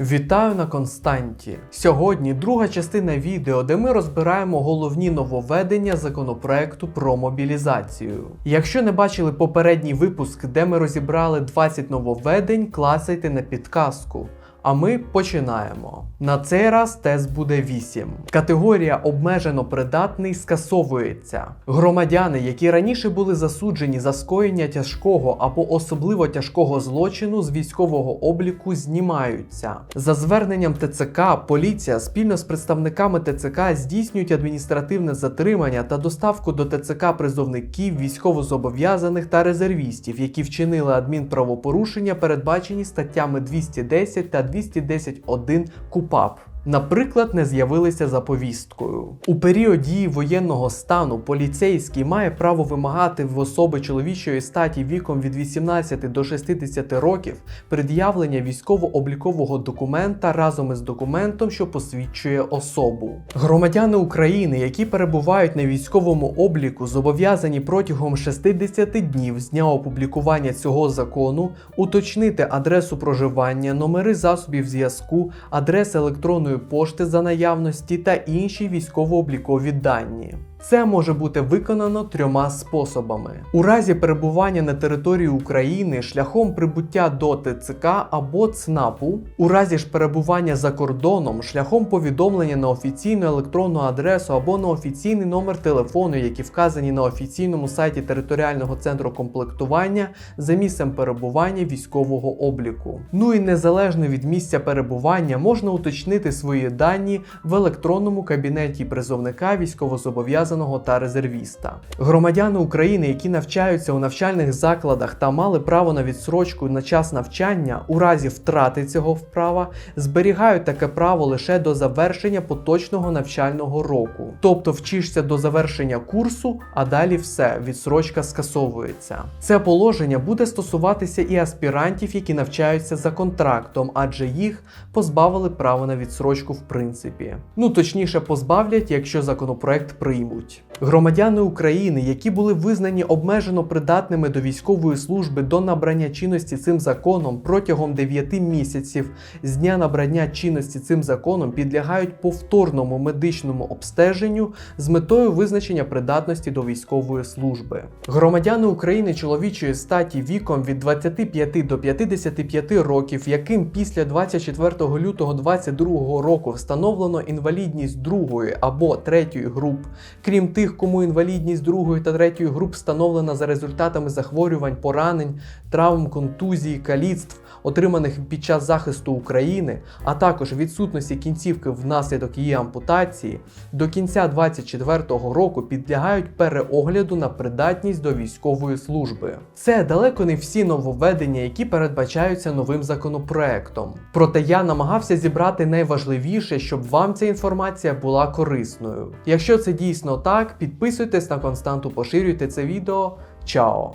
Вітаю на Константі. Сьогодні друга частина відео, де ми розбираємо головні нововведення законопроекту про мобілізацію. Якщо не бачили попередній випуск, де ми розібрали 20 нововведень, клацайте на підказку. А ми починаємо. На цей раз тест буде 8. Категорія обмежено придатний скасовується. Громадяни, які раніше були засуджені за скоєння тяжкого або особливо тяжкого злочину з військового обліку, знімаються. За зверненням ТЦК, поліція спільно з представниками ТЦК здійснюють адміністративне затримання та доставку до ТЦК призовників, військовозобов'язаних та резервістів, які вчинили адмінправопорушення, передбачені статтями 210 та 210.1 КУПАП. Наприклад, не з'явилися за повісткою. У період дії воєнного стану поліцейський має право вимагати в особи чоловічої статі віком від 18 до 60 років пред'явлення військово-облікового документа разом із документом, що посвідчує особу. Громадяни України, які перебувають на військовому обліку, зобов'язані протягом 60 днів з дня опублікування цього закону уточнити адресу проживання, номери засобів зв'язку, адреси електронної пошти за наявності та інші військово-облікові дані. Це може бути виконано трьома способами: у разі перебування на території України шляхом прибуття до ТЦК або ЦНАПу, у разі ж перебування за кордоном шляхом повідомлення на офіційну електронну адресу або на офіційний номер телефону, які вказані на офіційному сайті територіального центру комплектування за місцем перебування військового обліку. Ну і незалежно від місця перебування можна уточнити свої дані в електронному кабінеті призовника військовозобов'язаного та резервіста. Громадяни України, які навчаються у навчальних закладах та мали право на відсрочку на час навчання, у разі втрати цього права, зберігають таке право лише до завершення поточного навчального року. Тобто вчишся до завершення курсу, а далі все, відсрочка скасовується. Це положення буде стосуватися і аспірантів, які навчаються за контрактом, адже їх позбавили права на відсрочку в принципі. Ну точніше, позбавлять, якщо законопроект приймуть живуть. Громадяни України, які були визнані обмежено придатними до військової служби до набрання чинності цим законом протягом 9 місяців з дня набрання чинності цим законом підлягають повторному медичному обстеженню з метою визначення придатності до військової служби. Громадяни України чоловічої статі віком від 25 до 55 років, яким після 24 лютого 2022 року встановлено інвалідність другої або третьої груп, крім тих, кому інвалідність другої та третьої груп встановлена за результатами захворювань, поранень, травм, контузії, каліцтв, отриманих під час захисту України, а також відсутності кінцівки внаслідок її ампутації, до кінця 2024 року підлягають переогляду на придатність до військової служби. Це далеко не всі нововведення, які передбачаються новим законопроектом. Проте я намагався зібрати найважливіше, щоб вам ця інформація була корисною. Якщо це дійсно так, підписуйтесь на константу, поширюйте це відео. Чао!